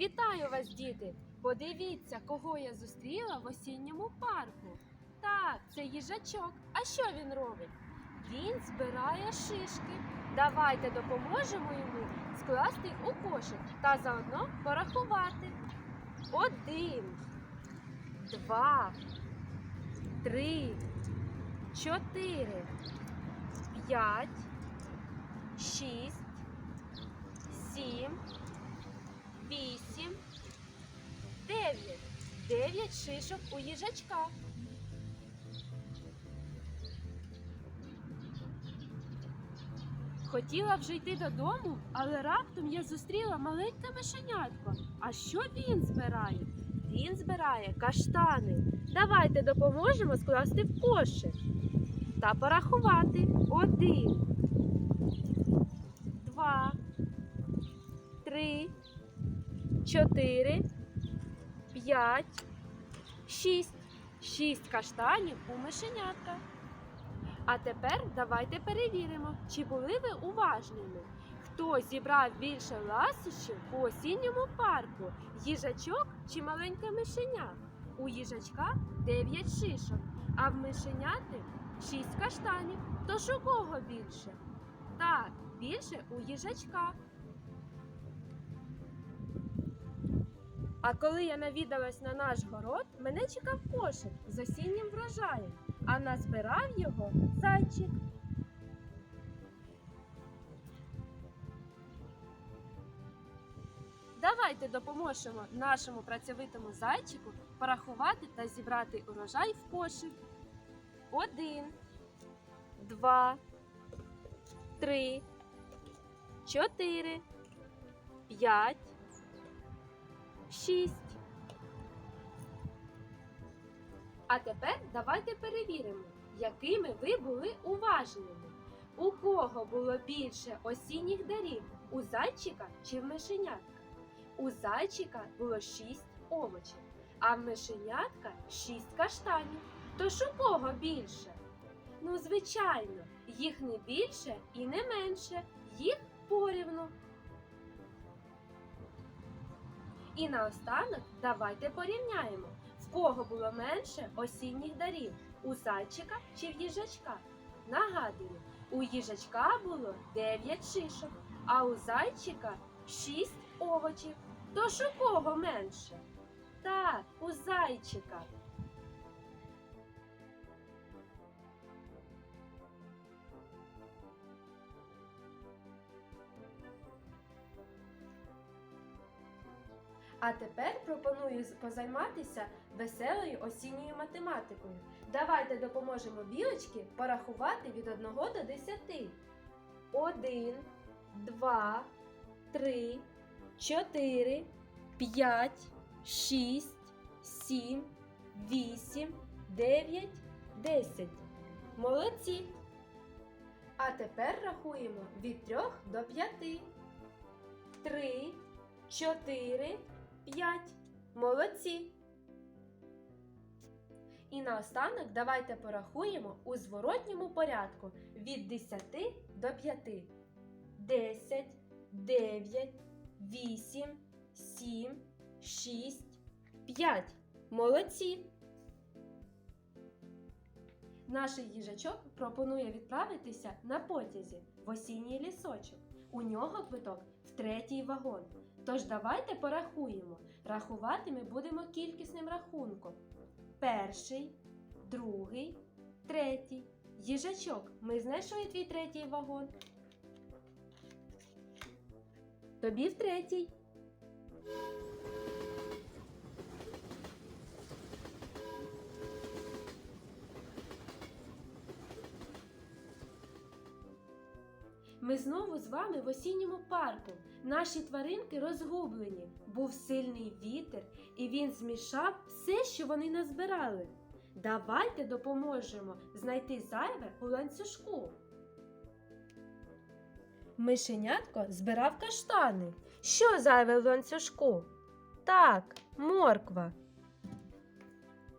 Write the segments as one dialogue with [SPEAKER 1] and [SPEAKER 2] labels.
[SPEAKER 1] Вітаю вас, діти! Подивіться, кого я зустріла в осінньому парку. Так, це їжачок. А що він робить? Він збирає шишки. Давайте допоможемо йому скласти у кошик та заодно порахувати. Один, два, три, чотири, п'ять, шість, сім, вісім, дев'ять. Шишок у їжачка. Хотіла вже йти додому, але раптом я зустріла маленьке мишенятко. А що він збирає? Він збирає каштани. Давайте допоможемо скласти в кошик та порахувати. Один, два, три, чотири, п'ять, шість. Шість каштанів у мишенятка. А тепер давайте перевіримо, чи були ви уважними. Хто зібрав більше ласощів по осінньому парку? Їжачок чи маленьке мишеня? У їжачка 9 шишок, а в мишеняти 6 каштанів. Тож у кого більше? Так, більше у їжачка. А коли я навідалась на наш город, мене чекав кошик з осіннім врожаєм, а назбирав його зайчик. Давайте допоможемо нашому працьовитому зайчику порахувати та зібрати урожай в кошик. Один, два, три, чотири, п'ять, шість. А тепер давайте перевіримо, якими ви були уважними. У кого було більше осінніх дарів? У зайчика чи в мишенятка? У зайчика було шість овочів, а в мишенятка шість каштанів. Тож у кого більше? Ну, звичайно, їх не більше і не менше, їх порівну. І наостанок давайте порівняємо, в кого було менше осінніх дарів у зайчика чи в їжачка. Нагадую, у їжачка було 9 шишок, а у зайчика 6 овочів. Тож у кого менше? Так, у зайчика. А тепер пропоную позайматися веселою осінньою математикою. Давайте допоможемо білочці порахувати від 1 до 10. 1, 2, 3, 4, 5, 6, 7, 8, 9, 10. Молодці! А тепер рахуємо від 3 до 5. 3, 4, 5. Молодці. І наостанок давайте порахуємо у зворотньому порядку від 10 до 5. 10, 9, 8, 7, 6, 5. Молодці. Наш їжачок пропонує відправитися на потязі в осінній лісочок. У нього квиток в третій вагон. Тож давайте порахуємо. Рахувати ми будемо кількісним рахунком. Перший, другий, третій. Їжачок, ми знайшли твій третій вагон. Тобі в третій. Ми знову з вами в осінньому парку. Наші тваринки розгублені. Був сильний вітер, і він змішав все, що вони назбирали. Давайте допоможемо знайти зайве у ланцюжку. Мишенятко збирав каштани. Що зайве в ланцюжку? Так, морква.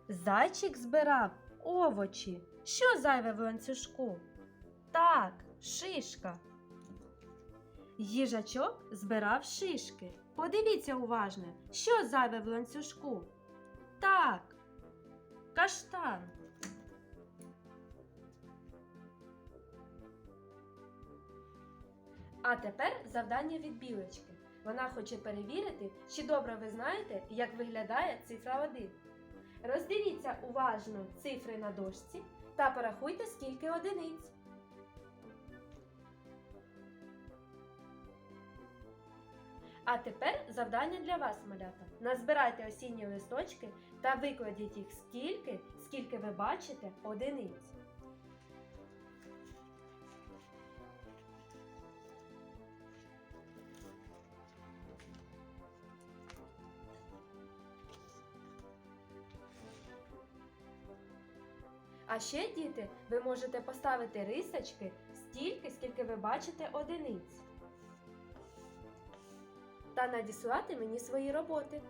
[SPEAKER 1] Зайчик збирав овочі. Що зайве в ланцюжку? Так, шишка. Їжачок збирав шишки. Подивіться уважно, що зайве в ланцюжку. Так, каштан. А тепер завдання від білочки. Вона хоче перевірити, чи добре ви знаєте, як виглядає цифра 1. Роздивіться уважно цифри на дошці та порахуйте, скільки одиниць. А тепер завдання для вас, малята. Назбирайте осінні листочки та викладіть їх стільки, скільки ви бачите одиниць. А ще, діти, ви можете поставити рисочки стільки, скільки ви бачите одиниць. Та надіслати мені свої роботи.